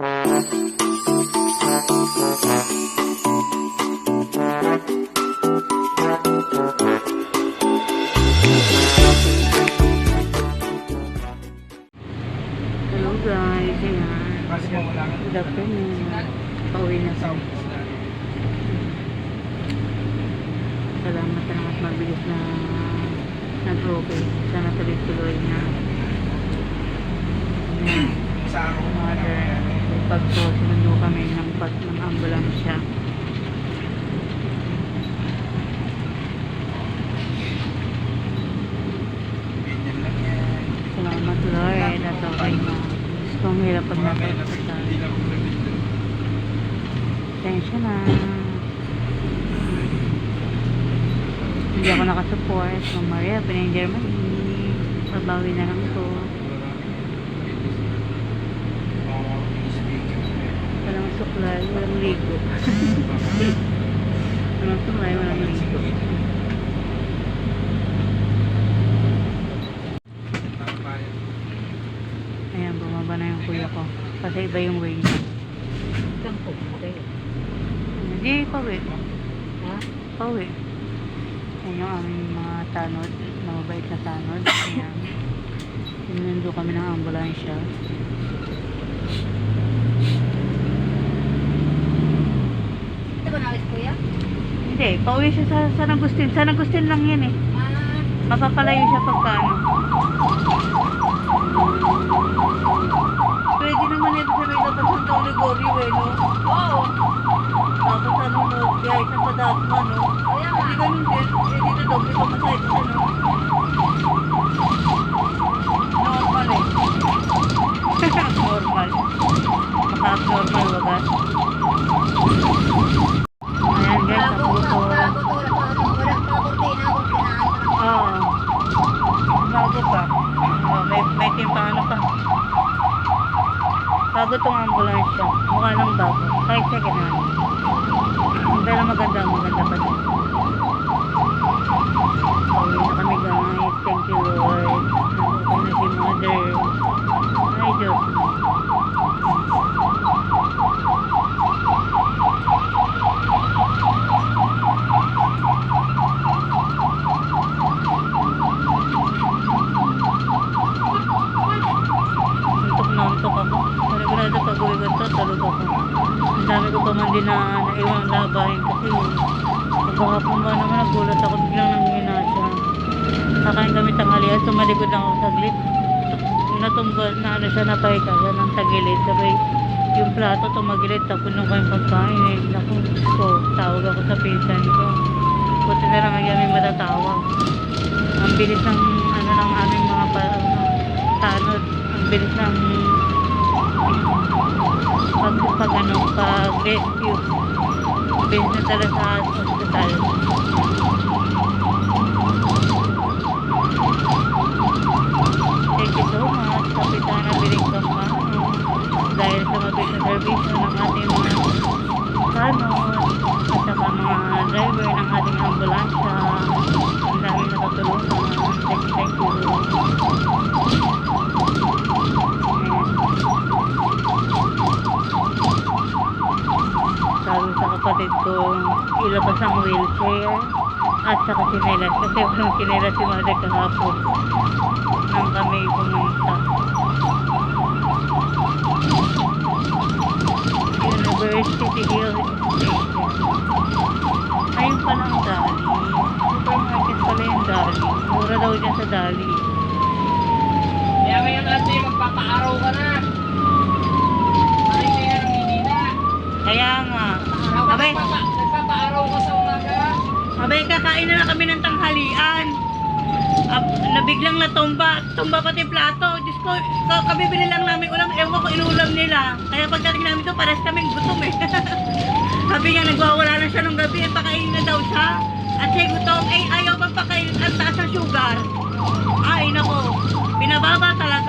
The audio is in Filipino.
Hello guys, ayan. Good afternoon. Pauwi na sa Salamat na at mabilis na nag-okay. Sana tuloy-tuloy na. Mother, pag po sinundo kami ng pat ng ambulansya. Salamat Lord at okay na. Gusto kong hirap pag natapos Tensya na. Hindi ako nakasupport. Ma'am Maria, pinay Germany. Babawi na lang ko. Suklay, walang ligo. walang suklay, walang ligo. Ayan, bumaba na yung kuya ko. Kasi iba yung way niya. Saan po? Okay. Hindi, pauwi. Ha? Pauwi. Ayan yung aming mga tanod, na mabait na tanod. Ayan. Sinundo kami ng ambulansya. Ito ba naalis kuya? Hindi, pauwi siya sa San Agustin. San Agustin lang yan eh. Mapapalayo siya pagka ano. Pwede naman ito sa may dapat sa Tauligorio eh, no? oo. Tapos ano, no, guys, sa Padatma, no? Kaya nga. Hindi ganun din. Eh, dito doble pa masaya sa ano. Normal eh. Normal. Maka-abnormal wagas. Ayan guys, Bago, tapos ko. bago to, wala pa, ano, wala pa kurtina, kurtinahan pa lang. Oo. Bago pa. Oh, may timpano pa. Bago tong ambulansya. Mukha lang bago. Kahit second hand. Pero maganda, maganda pa din. Pauwi na kami guys. Thank you Lord. Nandito na si Mother. Ay Diyos. Untok na untok ako. Sigurado pag uwi ko ito, tulog ako. Ang dami ko pa man din na naiwan labahin kasi pagkahapon ba naman nagulat ako biglang nanghina siya. Kakain kami tanghalian, tumalikod lang ako saglit. Natumba na ano siya, napahiga siya ng tagilid. Sabay yung plato tumagilid, tapos nung kayong pagkain eh. Naku, ko, tawag ako sa pinsan ko. Buti na lang kami matatawag. Ang bilis ng ano ng aming mga pa, ano, tanod. Ang bilis ng pag, pag ano, pag rescue. Bilis na tala sa hospital. Thank you so much, Kapitana Biring Kampano. Dahil sa mabilis na servisyo ng ating mga tanod at saka mga driver ng ating ambulansya. Ang dami natutulungan. Thank you, thank you. Sabi sa ko, ilabas ang wheelchair at saka sinelas kasi walang sinelas si mother kahapon nang kami pumunta. University Hill Station. Ayun pala ang Dali. Supermarket pala yung Dali. Mura daw dyan sa Dali. Kaya ngayon ate, magpapaaraw ka na. Kaya nga. Abay, Nagpapaaraw ka sa umaga. Abay kakain na lang kami ng tanghalian. Ab, nabiglang natumba. Tumba pati plato. Diyos ko, ka- kabibili lang namin ulam. Ewan ko kung inulam nila. Kaya pagdating namin to, pares kaming gutom eh. Sabi nga, nagwawala na siya nung gabi. Eh, pakain na daw siya. At siya gutom. Eh, ayaw pang pakain. Ang taas ng sugar. Ay, nako. Pinababa talaga.